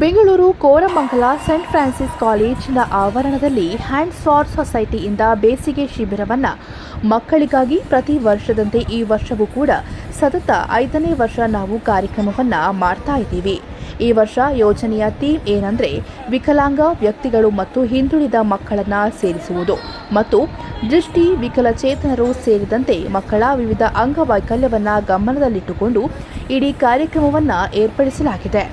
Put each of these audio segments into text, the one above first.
Bengaluru Koramangala scent Francis ಕಾಲೇಜಿನ ಆವರಣದಲ್ಲಿ hand for ಸೊಸೈಟಿಯಿಂದ ಬೇಸಿಗೆ ಶಿಬಿರವನ್ನು ಮಕ್ಕಳಿಗಾಗಿ ಪ್ರತಿ ವರ್ಷದಂತೆ ಈ ವರ್ಷವೂ ಕೂಡ ಸತತ ಐದನೇ ವರ್ಷ ನಾವು ಕಾರ್ಯಕ್ರಮವನ್ನು ಮಾಡ್ತಾ ಇದ್ದೀವಿ. ಈ ವರ್ಷ ಯೋಜನೆಯ ಥೀಮ್ ಏನಂದ್ರೆ ವಿಕಲಾಂಗ ವ್ಯಕ್ತಿಗಳು ಮತ್ತು ಹಿಂದುಳಿದ ಮಕ್ಕಳನ್ನ ಸೇರಿಸುವುದು ಮತ್ತು ದೃಷ್ಟಿ ವಿಕಲಚೇತನರು ಸೇರಿದಂತೆ ಮಕ್ಕಳ ವಿವಿಧ ಅಂಗವೈಕಲ್ಯವನ್ನು ಗಮನದಲ್ಲಿಟ್ಟುಕೊಂಡು ಇಡೀ ಕಾರ್ಯಕ್ರಮವನ್ನು ಏರ್ಪಡಿಸಲಾಗಿದೆ.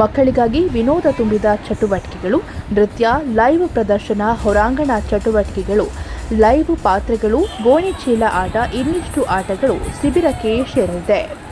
ಮಕ್ಕಳಿಗಾಗಿ ವಿನೋದ ತುಂಬಿದ ಚಟುವಟಿಕೆಗಳು, ನೃತ್ಯ, ಲೈವ್ ಪ್ರದರ್ಶನ, ಹೊರಾಂಗಣ ಚಟುವಟಿಕೆಗಳು, ಲೈವ್ ಪಾತ್ರೆಗಳು, ಗೋಣಿಚೀಲ ಆಟ ಇನ್ನಿಷ್ಟು ಆಟಗಳು ಶಿಬಿರಕ್ಕೆ ಸೇರಲಿದೆ.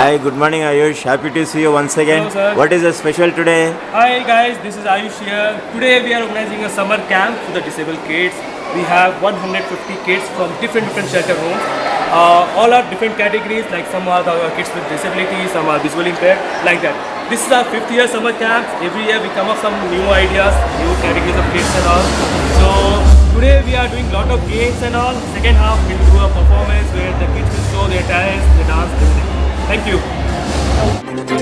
Hi, good morning Ayush. Happy to see you once again. Hello, sir. What is the special today? Hi guys, this is Ayush here. Today we are organizing a summer camp for the disabled kids. We have 150 kids from different different shelter homes. Uh, all are different categories. Like some are the kids with disabilities, some are visually impaired, like that. This is our fifth year summer camp. Every year we come up some new ideas, new categories of kids and all. So today we are doing a lot of games and all. Second half we'll do a performance where the kids will show their talents, their dance, everything. Thank you.